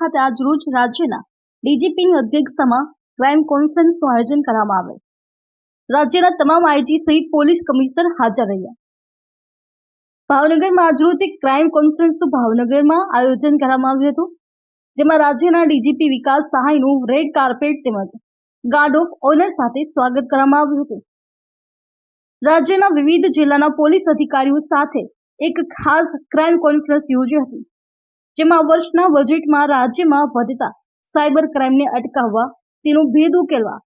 ખાતે આજ રોજ રાજ્યના ડીજીપીની અધ્યક્ષતામાં ક્રાઇમ કોન્ફરન્સનું આયોજન કરવામાં આવેલ રાજ્યના તમામ આઈજી સહિત પોલીસ કમિશનર હાજર રહ્યા. ભાવનગરમાં આજરોજ એક ક્રાઇમ કોન્ફરન્સનું ભાવનગરમાં આયોજન કરવામાં આવ્યું હતું, જેમાં રાજ્યના ડીજીપી વિકાસ સહાયનું રેડ કાર્પેટ તેમજ ગાર્ડ ઓફ ઓનર સાથે સ્વાગત કરવામાં આવ્યું હતું. રાજ્યના વિવિધ જિલ્લાના પોલીસ અધિકારીઓ સાથે એક ખાસ ક્રાઇમ કોન્ફરન્સ યોજી હતી. જેમાં વર્ષના બજેટમાં રાજ્યમાં વધતા સાયબર ક્રાઇમને અટકાવવા, તેનો ભેદ ઉકેલવા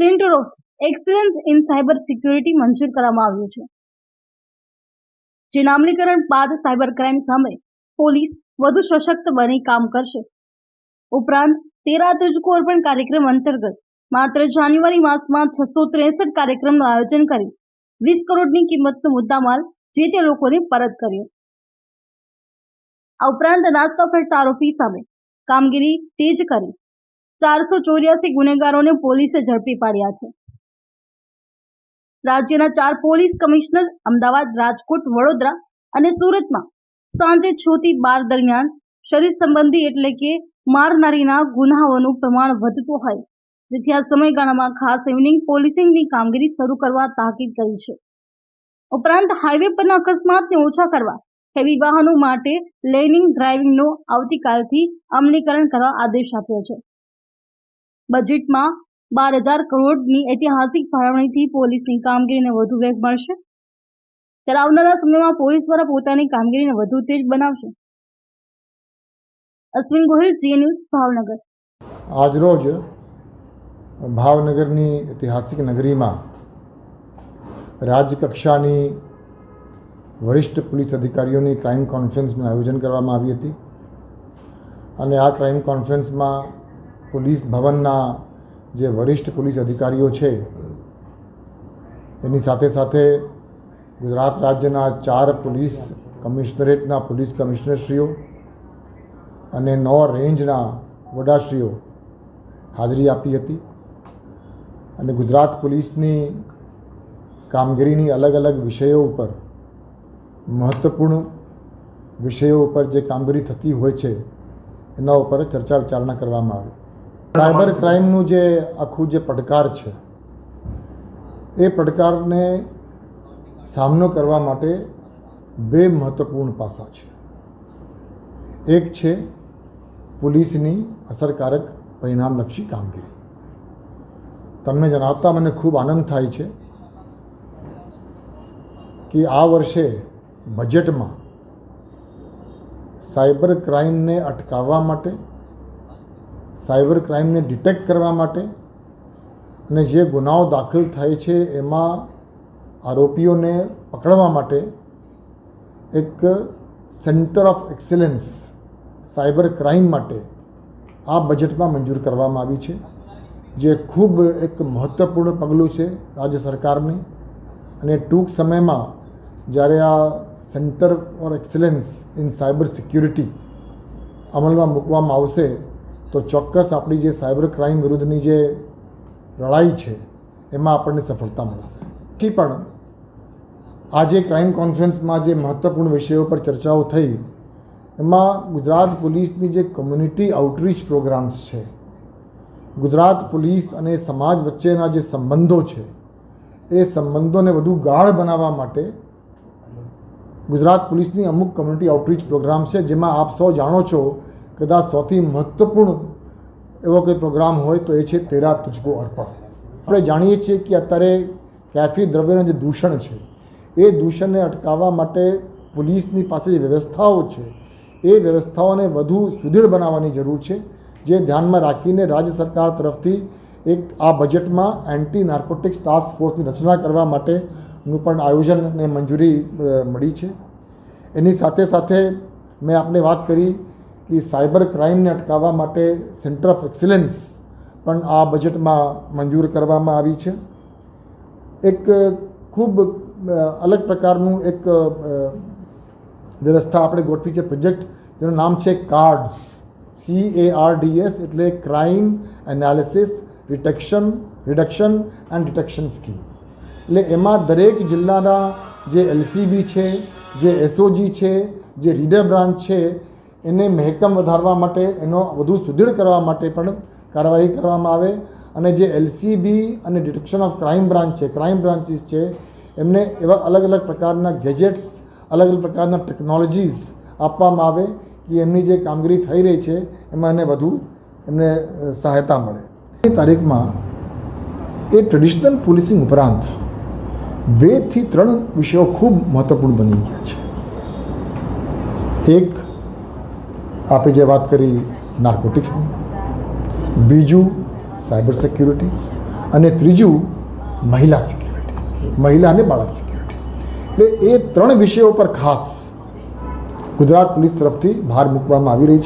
centre of excellence in cyber security મંજૂર કરવામાં આવ્યું છે. જે નામલીકરણ બાદ સાયબર ક્રાઇમ સામે પોલીસ વધુ સશક્ત બની કામ કરશે. ઉપરાંત, તેરા તુજકો અર્પણ કાર્યક્રમ અંતર્ગત માત્ર જાન્યુઆરી માસમાં છસો ત્રેસઠ કાર્યક્રમનું આયોજન કરી વીસ કરોડની કિંમતનો મુદ્દામાલ જે તે લોકોને પરત કર્યો. આ ઉપરાંત ફરતા આરોપી સામે કામગીરી તેજ કરી ચારસો ચોર્યાસી ગુનેગારોને પોલીસે ઝડપી પાડ્યા છે. રાજ્યના ચાર પોલીસ કમિશનર અમદાવાદ, રાજકોટ, વડોદરા અને સુરતમાં સાંજે છ થી બાર દરમિયાન શરીર સંબંધી એટલે કે મારનારીના ગુનાઓનું પ્રમાણ વધતું હોય. જેથી આ સમયગાળામાં ખાસ ઇવનિંગ પોલીસિંગની કામગીરી શરૂ કરવા તાકીદ કરી છે. ઉપરાંત હાઈવે પરના અકસ્માતને ઓછા કરવા હેવી વાહનો માટે લેનિંગ ડ્રાઇવિંગનો આવતીકાલથી અમલીકરણ કરવા આદેશ આપ્યો છે. બજેટમાં બાર હજાર કરોડની ઐતિહાસિક ફાળવણીથી પોલીસની કામગીરીને વધુ વેગ મળશે. ત્યારે આવનારા સમયમાં પોલીસ દ્વારા પોતાની કામગીરીને વધુ તેજ બનાવશે. અશ્વિન ગોહિલ, જી ન્યૂઝ, ભાવનગર. આજરોજ ભાવનગરની ઐતિહાસિક નગરીમાં રાજ્યકક્ષાની વરિષ્ઠ પોલીસ અધિકારીઓની ક્રાઇમ કોન્ફરન્સનું આયોજન કરવામાં આવી હતી. અને આ ક્રાઇમ કોન્ફરન્સમાં પોલીસ ભવનના જે વરિષ્ઠ પોલીસ અધિકારીઓ છે, એની સાથે સાથે ગુજરાત રાજ્યના ચાર પોલીસ કમિશનરેટના પોલીસ કમિશનરશ્રીઓ અને નવ રેન્જના વડાશ્રીઓ હાજરી આપી હતી. અને ગુજરાત પોલીસની કામગીરીની અલગ અલગ વિષયો ઉપર મહત્ત્વપૂર્ણ વિષયો ઉપર જે કામગીરી થતી હોય છે, એના ઉપર ચર્ચા વિચારણા કરવામાં આવી. સાયબર ક્રાઇમનું જે આખું જે પડકાર છે, એ પડકારને સામનો કરવા માટે બે મહત્ત્વપૂર્ણ પાસા છે. એક છે પોલીસની અસરકારક પરિણામલક્ષી કામગીરી. તમને જણાવતા મને ખૂબ આનંદ થાય છે કે આ વર્ષે બજેટમાં સાયબર ક્રાઇમને અટકાવવા માટે, સાયબર ક્રાઇમને ડિટેક્ટ કરવા માટે અને જે ગુનાઓ દાખલ થાય છે એમાં આરોપીઓને પકડવા માટે એક centre of excellence cyber crime માટે આ બજેટમાં મંજૂર કરવામાં આવી છે, જે ખૂબ એક મહત્ત્વપૂર્ણ પગલું છે રાજ્ય સરકારની. અને ટૂંક સમયમાં જ્યારે આ centre for excellence in cyber security અમલમાં મૂકવામાં આવશે, તો ચોક્કસ આપણી જે સાયબર ક્રાઇમ વિરુદ્ધની જે લડાઈ છે, એમાં આપણને સફળતા મળશે. પછી પણ આજે ક્રાઇમ કોન્ફરન્સમાં જે મહત્ત્વપૂર્ણ વિષયો પર ચર્ચાઓ થઈ, એમાં ગુજરાત પોલીસની જે કમ્યુનિટી આઉટરીચ પ્રોગ્રામ્સ છે, ગુજરાત પોલીસ અને સમાજ વચ્ચેના જે સંબંધો છે, એ સંબંધોને વધુ ગાઢ બનાવવા માટે ગુજરાત પોલીસની અમુક કમ્યુનિટી આઉટરીચ પ્રોગ્રામ છે, જેમાં આપ સૌ જાણો છો કદાચ સૌથી મહત્ત્વપૂર્ણ એવો કોઈ પ્રોગ્રામ હોય તો એ છે તેરા તુજકો અર્પણ. આપણે જાણીએ છીએ કે અત્યારે કેફી દ્રવ્યનું જે દૂષણ છે, એ દૂષણને અટકાવવા માટે પોલીસની પાસે જે વ્યવસ્થાઓ છે, એ વ્યવસ્થાઓને વધુ સુદૃઢ બનાવવાની જરૂર છે, જે ધ્યાનમાં રાખીને રાજ્ય સરકાર તરફથી એક આ બજેટમાં એન્ટી નાર્કોટિક્સ ટાસ્ક ફોર્સની રચના કરવા માટેનું પણ આયોજનને મંજૂરી મળી છે. એની સાથે સાથે મેં આપને વાત કરી કે સાયબર ક્રાઇમને અટકાવવા માટે સેન્ટર ઓફ એક્સેલન્સ પણ આ બજેટમાં મંજૂર કરવામાં આવી છે. એક ખૂબ અલગ પ્રકારનું એક વ્યવસ્થા આપણે ગોઠવી છે પ્રોજેક્ટ, જેનું નામ છે cards. C A R D S એટલે crime analysis detection reduction and detection scheme એટલે એમાં દરેક જિલ્લાના જે એલસીબી છે, જે એસઓજી છે, જે રીડર બ્રાન્ચ છે, એને મહેકમ વધારવા માટે, એનો વધુ સુદૃઢ કરવા માટે પણ કાર્યવાહી કરવામાં આવે અને જે એલસીબી અને ડિટેક્શન ઓફ ક્રાઇમ બ્રાન્ચ છે, ક્રાઇમ બ્રાન્ચીસ છે, એમને એવા અલગ અલગ પ્રકારના ગેજેટ્સ, અલગ અલગ પ્રકારના ટેકનોલોજીસ આપવામાં આવે કે એમની જે કામગીરી થઈ રહી છે, એમાં એને વધુ એમને સહાયતા મળે. એ તારીખમાં એ ટ્રેડિશનલ પોલીસિંગ ઉપરાંત બેથી ત્રણ વિષયો ખૂબ મહત્ત્વપૂર્ણ બની ગયા છે. એક આપણે જે વાત કરી નાર્કોટિક્સની બીજું સાયબર સિક્યુરિટી અને ત્રીજું, મહિલા સિક્યુરિટી મહિલા અને બાળક સિક્યુરિટી એટલે એ ત્રણ વિષયો પર ખાસ ગુજરાત પોલીસ તરફથી ભાર મૂકવામાં આવી રહી છે